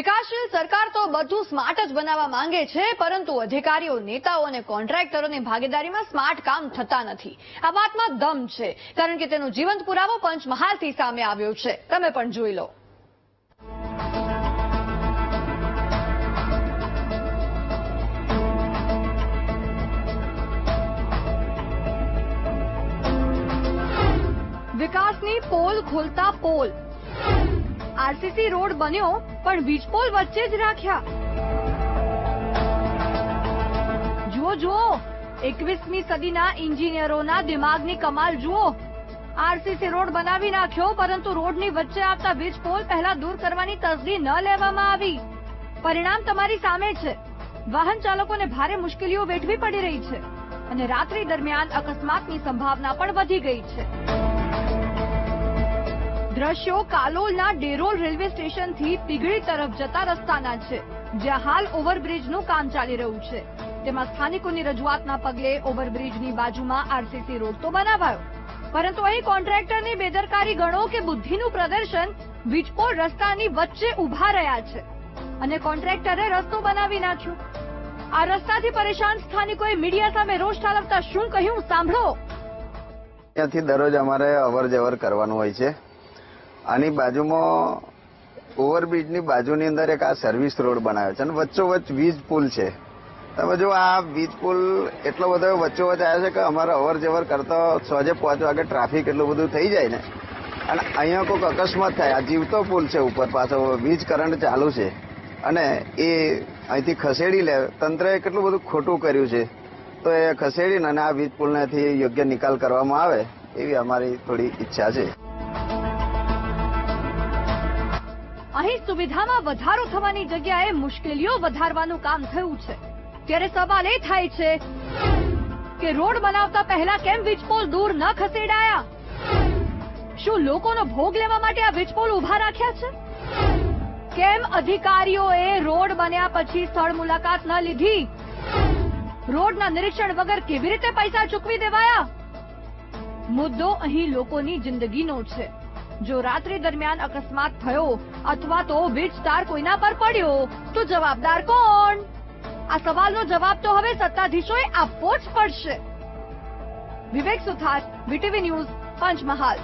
વિકાસશીલ સરકાર તો બધું સ્માર્ટ જ બનાવવા માંગે છે, પરંતુ અધિકારીઓ, નેતાઓ અને કોન્ટ્રાક્ટરોની ભાગીદારીમાં સ્માર્ટ કામ થતા નથી. આ વાતમાં દમ છે, કારણ કે તેનો જીવંત પુરાવો પંચમહાલથી સામે આવ્યો છે. તમે પણ જોઈ લો. વિકાસની પોલ ખોલતા પોલ. આરસીસી રોડ બન્યો, પણ વીજપોલ વચ્ચે જ રાખ્યા. જુઓ જુઓ, એકવીસમી સદીના એન્જિનિયરોના દિમાગની કમાલ જુઓ. આરસીસી રોડ બનાવી નાખ્યો, પરંતુ રોડની વચ્ચે આવતા વીજ પોલ પહેલા દૂર કરવાની તસદી ન લેવામાં આવી. પરિણામ તમારી સામે છે. વાહન ચાલકોને ભારે મુશ્કેલીઓ વેઠવી પડી રહી છે અને રાત્રિ દરમિયાન અકસ્માતની સંભાવના પણ વધી ગઈ છે. દ્રશ્યો કાલોલના ડેરોલ રેલવે સ્ટેશનથી પીગળી તરફ જતા રસ્તાના છે, જ્યાં હાલ ઓવરબ્રિજનું કામ ચાલી રહ્યું છે. તેમાં સ્થાનિકોની રજૂઆતના પગલે ઓવરબ્રિજની બાજુમાં આરસીસી રોડ તો બનાવાયો. પરંતુ અહીં કોન્ટ્રાક્ટરની બેદરકારી ગણો કે બુદ્ધિનું પ્રદર્શન વીજપોળ રસ્તાની વચ્ચે ઊભા રહ્યા છે. અને કોન્ટ્રાક્ટરે રસ્તો બનાવી નાખ્યો. આ રસ્તાથી પરેશાન સ્થાનિકોએ મીડિયા સામે રોષ ઠાલવતા શું કહ્યું? સાંભળો. ત્યાંથી દરરોજ અમારે અવર જવર કરવાનું હોય છે. આની બાજુમાં ઓવરબ્રિજની બાજુની અંદર એક આ સર્વિસ રોડ બનાવ્યો છે અને વચ્ચોવચ્ચ વીજ પુલ છે. તમે જો આ વીજ પુલ એટલો બધો વચ્ચોવચ્ચ આવ્યો છે કે અમારે અવર જવર કરતા સોજે પાંચ વાગે ટ્રાફિક એટલું બધું થઈ જાય ને. અને અહીંયા કોઈક અકસ્માત થાય. આ જીવતો પુલ છે ઉપર પાછો. વીજ કરંટ ચાલુ છે. અને એ અહીંથી ખસેડી લે. તંત્રએ કેટલું બધું ખોટું કર્યું છે. તો એ ખસેડીને અને આ વીજ પુલનેથી યોગ્ય નિકાલ કરવામાં આવે એવી અમારી થોડી ઈચ્છા છે. અહીં સુવિધામાં વધારો થવાની જગ્યાએ મુશ્કેલીઓ વધારવાનું કામ થયું છે. ત્યારે સવાલ એ થાય છે કે રોડ બનાવતા પહેલા કેમ વીજપોલ દૂર ન ખસેડાયા? શું લોકોનો ભોગ લેવા માટે આ વીજપોલ ઊભા રાખ્યા છે? કેમ અધિકારીઓએ રોડ બન્યા પછી સ્થળ મુલાકાત ન લીધી? રોડના નિરીક્ષણ વગર કેવી રીતે પૈસા ચૂકવી દેવાયા? મુદ્દો અહીં લોકોની જિંદગીનો છે. જો રાત્રિ દરમિયાન અકસ્માત થયો અથવા તો વીજ તાર કોઈના પર પડ્યો, તો જવાબદાર કોણ? આ સવાલનો જવાબ તો હવે સત્તાધીશોએ આપવો જ પડશે. Vivek Suthar, VTV news, Panchmahal.